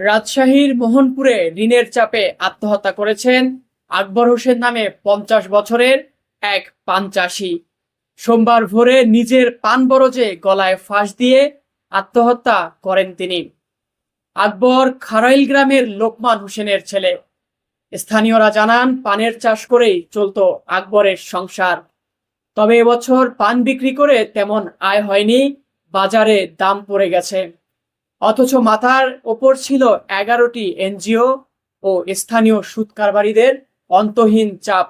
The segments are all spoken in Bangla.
রাজশাহীর মোহনপুরে ঋণের চাপে আত্মহত্যা করেছেন আকবর হোসেন নামে পঞ্চাশ বছরের এক পাঞ্চাশি সোমবার ভোরে নিজের পান বরজে গলায় ফাঁস দিয়ে আত্মহত্যা করেন তিনি। আকবর খারাইল গ্রামের লোকমান হোসেনের ছেলে। স্থানীয়রা জানান, পানের চাষ করেই চলতো আকবরের সংসার। তবে এবছর পান বিক্রি করে তেমন আয় হয়নি, বাজারে দাম পড়ে গেছে। অথচ মাথার ওপর ছিল এগারোটি এনজিও ও স্থানীয় সুদ কারবারিদের অন্তহীন চাপ।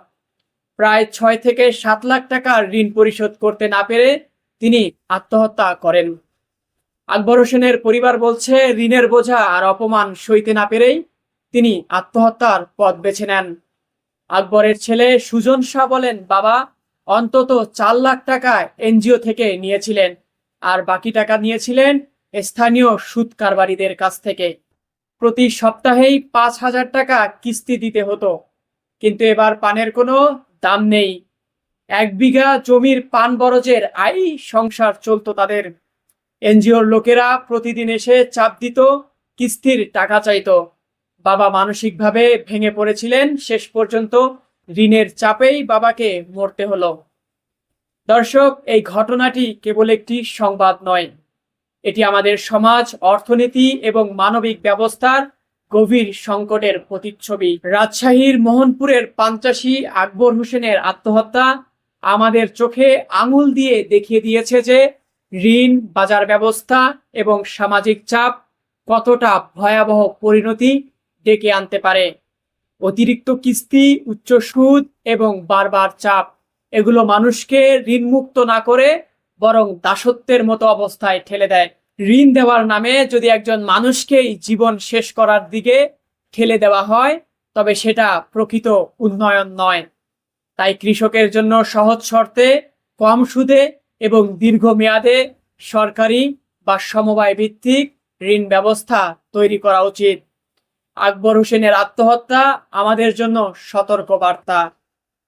প্রায় ছয় থেকে সাত লাখ টাকার ঋণ পরিশোধ করতে না পেরে তিনি আত্মহত্যা করেন। আকবর হোসেনের পরিবার বলছে, ঋণের বোঝা আর অপমান সইতে না পেরেই তিনি আত্মহত্যার পথ বেছে নেন। আকবরের ছেলে সুজন শাহ বলেন, বাবা, অন্তত চার লাখ টাকা এনজিও থেকে নিয়েছিলেন, আর বাকি টাকা নিয়েছিলেন স্থানীয় সুদ কারবারিদের কাছ থেকে। প্রতি সপ্তাহেই পাঁচ হাজার টাকা কিস্তি দিতে হতো। কিন্তু এবার পানের কোনো দাম নেই। এক বিঘা জমির পান বরজের আই সংসার চলতো তাদের। এনজিওর লোকেরা প্রতিদিন এসে চাপ দিত, কিস্তির টাকা চাইত। বাবা মানসিকভাবে ভেঙে পড়েছিলেন, শেষ পর্যন্ত ঋণের চাপেই বাবাকে মরতে হলো। দর্শক, এই ঘটনাটি কেবল একটি সংবাদ নয়। এটি আমাদের সমাজ, অর্থনীতি এবং মানবিক ব্যবস্থার গভীর সংকটের প্রতিচ্ছবি। রাজশাহীর মোহনপুরের পাঞ্চাশি আকবর হোসেনের আত্মহত্যা আমাদের চোখে আঙুল দিয়ে দেখিয়ে দিয়েছে যে ঋণ, বাজার ব্যবস্থা এবং সামাজিক চাপ কতটা ভয়াবহ পরিণতি ডেকে আনতে পারে। অতিরিক্ত কিস্তি উচ্চ সুদ এবং বারবার চাপ, এগুলো মানুষকে ঋণমুক্ত না করে বরং দাসত্বের মতো অবস্থায় ঠেলে দেয়। ঋণ দেওয়ার নামে যদি একজন মানুষকেই জীবন শেষ করার দিকে ঠেলে দেওয়া হয়, তবে সেটা প্রকৃত উন্নয়ন নয়। তাই কৃষকের জন্য সহজ শর্তে কম সুদে এবং দীর্ঘমেয়াদে সরকারি বা সমবায় ভিত্তিক ঋণ ব্যবস্থা তৈরি করা উচিত। আকবর হোসেনের আত্মহত্যা আমাদের জন্য সতর্ক বার্তা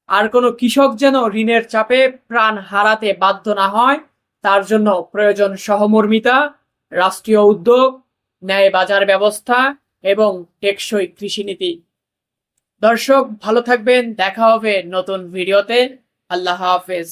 আর কোনো কৃষক যেন ঋণের চাপে প্রাণ হারাতে বাধ্য না হয়, তার জন্য প্রয়োজন সহমর্মিতা, রাষ্ট্রীয় উদ্যোগ, ন্যায় বাজার ব্যবস্থা এবং টেকসই কৃষিনীতি দর্শক, ভালো থাকবেন, দেখা হবে নতুন ভিডিওতে। আল্লাহ হাফেজ।